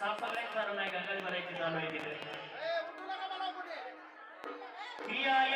ಸಾಂಪ್ರದಾಯಿಕ ಕ್ರಿಯಾಯ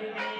Thank you.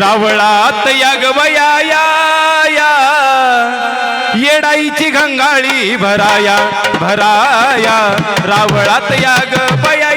रावळात या गवया येडाईची घंगाळी भराया भराया. रावळात या गवया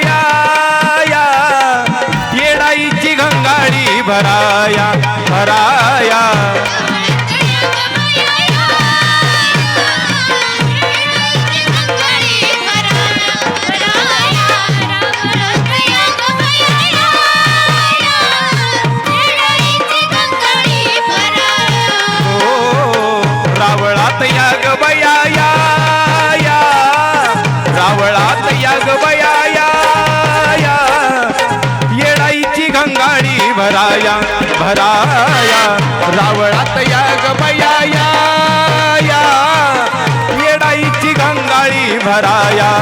भराया भराया रावळात या गवया या. येडाईची गंगाळी भराया.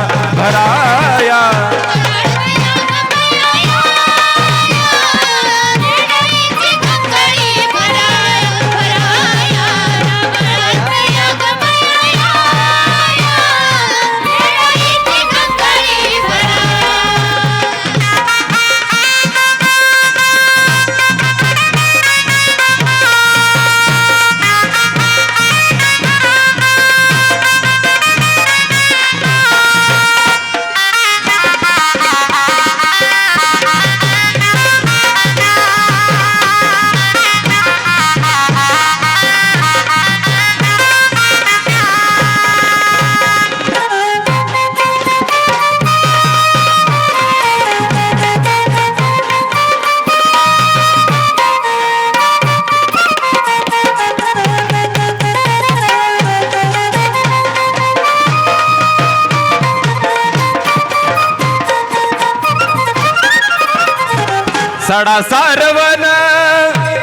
सडा सारवण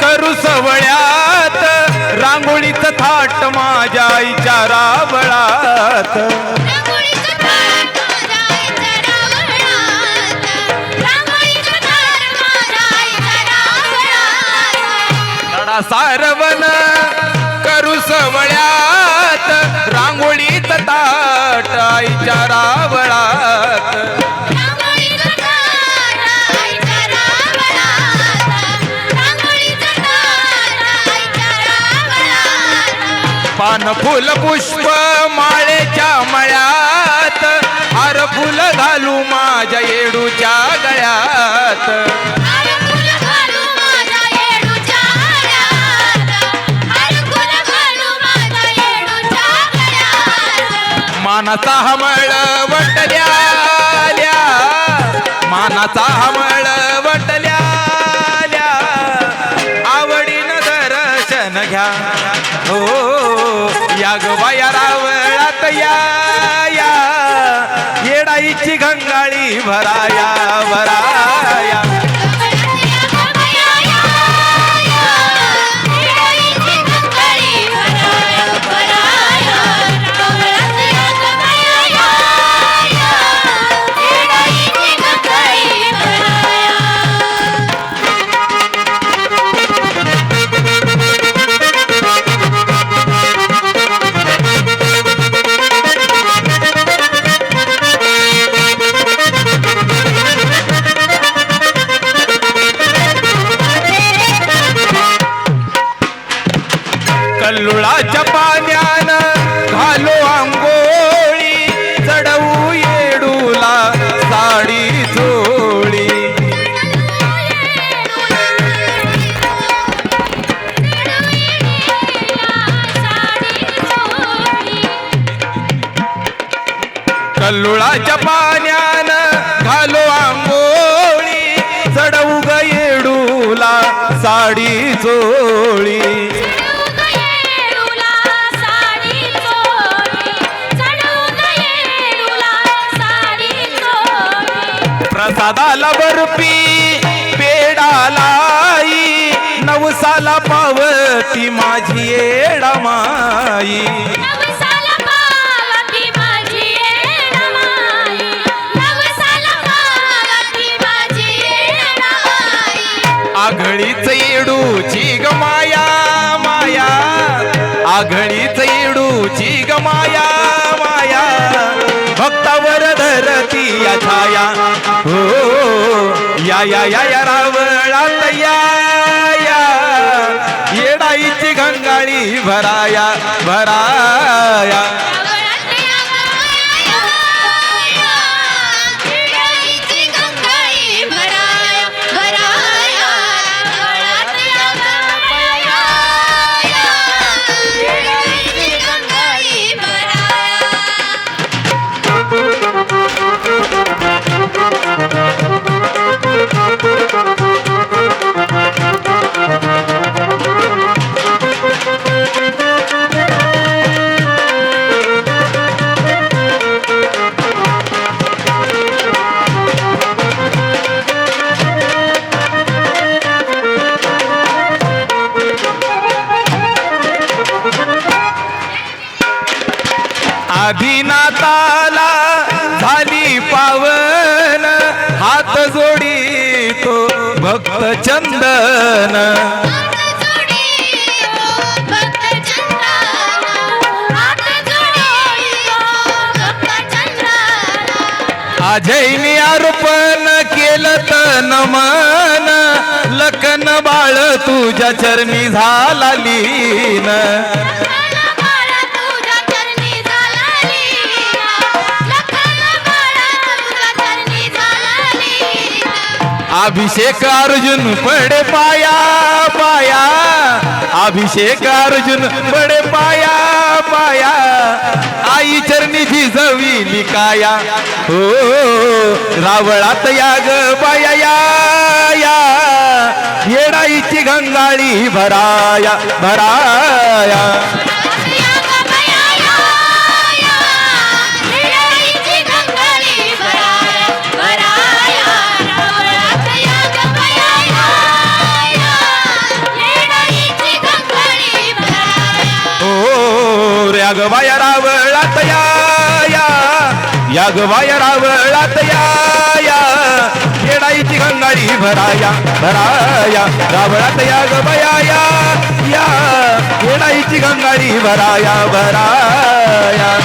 करू सवळ्यात. रांगोळीच थाट माझ्या आईच्या रावळात. सडा सारवण फुल पुष्प माळेच्या मळ्यात हार फुल घालू माझ्या येडूच्या गळ्यात. मानाचा हमळ वटल्या मानाचा हमळ या गवाया रावळात या येडाईची गंगाळी भराया भराया. पाण्यान घालो आंघोळी चढवू ग येडूला साडी चोळी. प्रसादाला बर्फी पेडालाई नवसाला पावती माझी येडामाई आघळीच घडीच येडूची ग माया माया. भक्तावर धरती या छाया. हो या या या या रावळात या या. येडाईची गंगाळी भराया भराया. आदिनाताला झाली पावन हात जोडी तो भक्त चंदन. आजैनी अर्पण केलं तन मन. लखन बाळ तुझ्या चरणी झाला लीन. अभिषेक अर्जुन पडे पाया पाया. अभिषेक अर्जुन पडे पाया पाया. आई चरणी झिजविली काया. हो रावळात या ग बाया या. येडाईची गंगाळी भराया भराया. ओ रावळात या या या रावळात या या येडाईची गंगाळी भराया भराया. रावळात या गवया या या येडाईची गंगाळी भराया भराया.